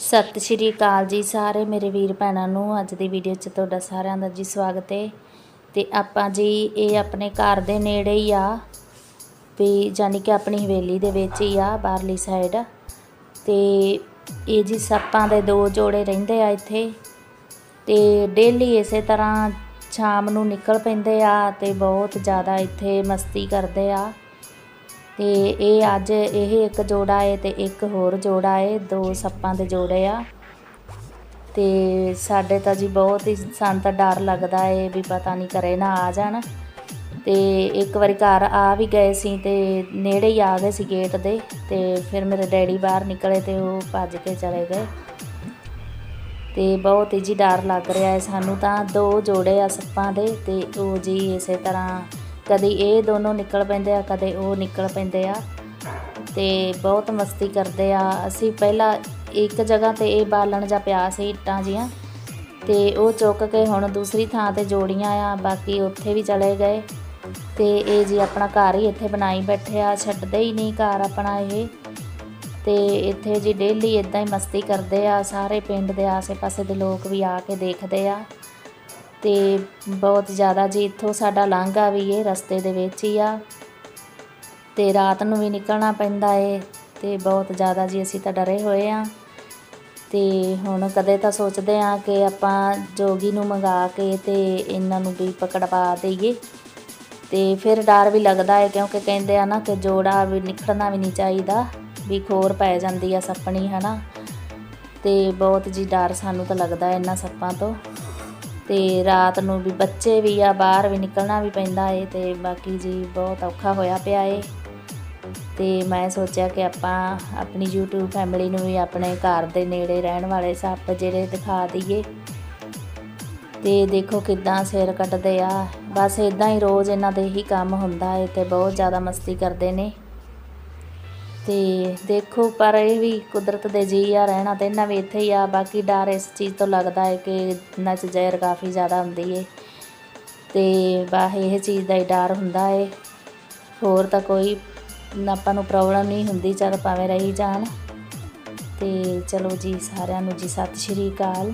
ਸਤਿ ਸ਼੍ਰੀ ਅਕਾਲ ਜੀ ਸਾਰੇ ਮੇਰੇ ਵੀਰ ਭੈਣਾਂ ਨੂੰ। ਅੱਜ ਦੀ ਵੀਡੀਓ 'ਚ ਤੁਹਾਡਾ ਸਾਰਿਆਂ ਦਾ ਜੀ ਸਵਾਗਤ ਹੈ ਤੇ ਆਪਾਂ ਜੀ, ਇਹ ਆਪਣੇ ਘਰ ਦੇ ਨੇੜੇ ਹੀ ਆ। ਵੀ ਯਾਨੀ ਕਿ ਆਪਣੀ ਹਵੇਲੀ ਦੇ ਵਿੱਚ ਹੀ ਆ, ਬਾਹਰਲੀ ਸਾਈਡ ਤੇ ਇਹ ਜੀ ਸੱਪਾਂ ਦੇ ਦੋ ਜੋੜੇ ਰਹਿੰਦੇ ਆ ਇੱਥੇ। ਤੇ ਡੇਲੀ ਇਸੇ ਤਰ੍ਹਾਂ ਸ਼ਾਮ ਨੂੰ ਨਿਕਲ ਪੈਂਦੇ ਆ ਤੇ ਬਹੁਤ ਜ਼ਿਆਦਾ ਇੱਥੇ ਮਸਤੀ ਕਰਦੇ ਆ। ਤੇ ਇਹ ਅੱਜ ਇਹ ਇੱਕ ਜੋੜਾ ਏ ਤੇ ਇੱਕ ਹੋਰ ਜੋੜਾ ਏ, ਦੋ ਸੱਪਾਂ ਦੇ ਜੋੜੇ ਆ। ਤੇ ਸਾਡੇ ਤਾਂ ਜੀ ਬਹੁਤ ਹੀ ਸਾਨੂੰ ਤਾਂ ਡਰ ਲੱਗਦਾ ਏ ਵੀ ਪਤਾ ਨਹੀਂ ਕਰੇ ਨਾ ਆ ਜਾਣ। ਤੇ ਇੱਕ ਵਾਰੀ ਘਰ ਆ ਵੀ ਗਏ ਸੀ ਤੇ ਨੇੜੇ ਹੀ ਆ ਗਏ ਸੀ ਗੇਟ ਦੇ ਤੇ ਫਿਰ ਮੇਰੇ ਡੈਡੀ ਬਾਹਰ ਨਿਕਲੇ ਤੇ ਉਹ ਭੱਜ ਕੇ ਚਲੇ ਗਏ। ਤੇ ਬਹੁਤ ਹੀ ਜੀ ਡਰ ਲੱਗ ਰਿਹਾ ਹੈ ਸਾਨੂੰ ਤਾਂ, ਦੋ ਜੋੜੇ ਆ ਸੱਪਾਂ ਦੇ ਤੇ ਉਹ ਜੀ ਇਸੇ ਤਰ੍ਹਾਂ ਕਦੀ ਇਹ ਦੋਨੋਂ ਨਿਕਲ ਪੈਂਦੇ ਆ, ਕਦੇ ਉਹ ਨਿਕਲ ਪੈਂਦੇ ਆ। ਤੇ ਬਹੁਤ ਮਸਤੀ ਕਰਦੇ ਆ। ਅਸੀਂ ਪਹਿਲਾਂ ਇੱਕ ਜਗ੍ਹਾ ਤੇ ਇਹ ਬਾਲਣ ਜਾਂ ਪਿਆ ਸੀ ਇੱਟਾਂ ਜੀਆਂ। ਤੇ ਉਹ ਚੁੱਕ ਕੇ ਹੁਣ ਦੂਸਰੀ ਥਾਂ ਤੇ ਜੋੜੀਆਂ ਆ, ਬਾਕੀ ਉੱਥੇ ਵੀ ਚਲੇ ਗਏ। ਤੇ ਇਹ ਜੀ ਆਪਣਾ ਘਰ ਹੀ ਇੱਥੇ ਬਣਾਈ ਬੈਠੇ ਆ, ਛੱਡਦੇ ਹੀ ਨਹੀਂ ਘਰ ਆਪਣਾ ਇਹ। ਤੇ ਇੱਥੇ ਜੀ ਡੇਲੀ ਇਦਾਂ ਹੀ ਮਸਤੀ ਕਰਦੇ ਆ, ਸਾਰੇ ਪਿੰਡ ਦੇ ਆਸੇ-ਪਾਸੇ ਦੇ ਲੋਕ ਵੀ ਆ ਕੇ ਦੇਖਦੇ ਆ। ਅਤੇ ਬਹੁਤ ਜ਼ਿਆਦਾ ਜੀ, ਇੱਥੋਂ ਸਾਡਾ ਲਾਂਘਾ ਵੀ ਇਹ ਰਸਤੇ ਦੇ ਵਿੱਚ ਹੀ ਆ। ਅਤੇ ਰਾਤ ਨੂੰ ਵੀ ਨਿਕਲਣਾ ਪੈਂਦਾ ਏ ਅਤੇ ਬਹੁਤ ਜ਼ਿਆਦਾ ਜੀ ਅਸੀਂ ਤਾਂ ਡਰੇ ਹੋਏ ਹਾਂ ਅਤੇ ਹੁਣ ਕਦੇ ਤਾਂ ਸੋਚਦੇ ਹਾਂ ਕਿ ਆਪਾਂ ਜੋਗੀ ਨੂੰ ਮੰਗਾ ਕੇ ਅਤੇ ਇਹਨਾਂ ਨੂੰ ਵੀ ਪਕੜਵਾ ਦਈਏ। ਅਤੇ ਫਿਰ ਡਰ ਵੀ ਲੱਗਦਾ ਹੈ ਕਿਉਂਕਿ ਕਹਿੰਦੇ ਆ ਨਾ ਕਿ ਜੋੜਾ ਵੀ ਨਿਕਲਣਾ ਵੀ ਨਹੀਂ ਚਾਹੀਦਾ, ਵੀ ਖੋਰ ਪੈ ਜਾਂਦੀ ਆ ਸੱਪਣੀ, ਹਨਾ। ਤੇ ਬਹੁਤ ਜੀ ਡਰ ਸਾਨੂੰ ਤਾਂ ਲੱਗਦਾ ਇਹਨਾਂ ਸੱਪਾਂ ਤੋਂ। ਤੇ ਰਾਤ ਨੂੰ ਵੀ ਬੱਚੇ ਵੀ ਆ, ਬਾਹਰ ਵੀ ਨਿਕਲਣਾ ਵੀ ਪੈਂਦਾ ਏ ਤੇ ਬਾਕੀ ਜੀ ਬਹੁਤ ਔਖਾ ਹੋਇਆ ਪਿਆ ਏ। ਤੇ ਮੈਂ ਸੋਚਿਆ ਕਿ ਆਪਾਂ ਆਪਣੀ YouTube ਫੈਮਿਲੀ ਨੂੰ ਵੀ ਆਪਣੇ ਘਰ ਦੇ ਨੇੜੇ ਰਹਿਣ ਵਾਲੇ ਸੱਪ ਜਿਹੜੇ ਦਿਖਾ ਦਈਏ। ਤੇ ਦੇਖੋ ਕਿਦਾਂ ਸਿਰ ਕੱਟਦੇ ਆ। ਬਸ ਇਦਾਂ ਹੀ ਰੋਜ਼ ਇਹਨਾਂ ਦੇ ਹੀ ਕੰਮ ਹੁੰਦਾ ਏ ਤੇ ਬਹੁਤ ਜ਼ਿਆਦਾ ਮਸਤੀ ਕਰਦੇ ਨੇ। ਤੇ ਦੇਖੋ, ਪਰ ਇਹ ਵੀ ਕੁਦਰਤ ਦੇ ਜੀ ਆ ਰਹਿਣਾ ਤੇ ਇਹਨਾਂ ਵੀ ਇੱਥੇ ਹੀ ਆ। ਬਾਕੀ ਡਰ ਇਸ ਚੀਜ਼ ਤੋਂ ਲੱਗਦਾ ਹੈ ਕਿ ਇਹਨਾਂ 'ਚ ਜ਼ਹਿਰ ਕਾਫੀ ਜ਼ਿਆਦਾ ਹੁੰਦੀ ਏ। ਤੇ ਬਾਹ ਇਹ ਚੀਜ਼ ਦਾ ਹੀ ਡਰ ਹੁੰਦਾ ਏ। ਹੋਰ ਤਾਂ ਕੋਈ ਆਪਾਂ ਨੂੰ ਪ੍ਰੋਬਲਮ ਨਹੀਂ ਹੁੰਦੀ, ਚੱਲ ਭਾਵੇਂ ਰਹੀ ਜਾਣ। ਤੇ ਚਲੋ ਜੀ, ਸਾਰਿਆਂ ਨੂੰ ਜੀ, ਸਤਿ ਸ਼੍ਰੀ ਅਕਾਲ।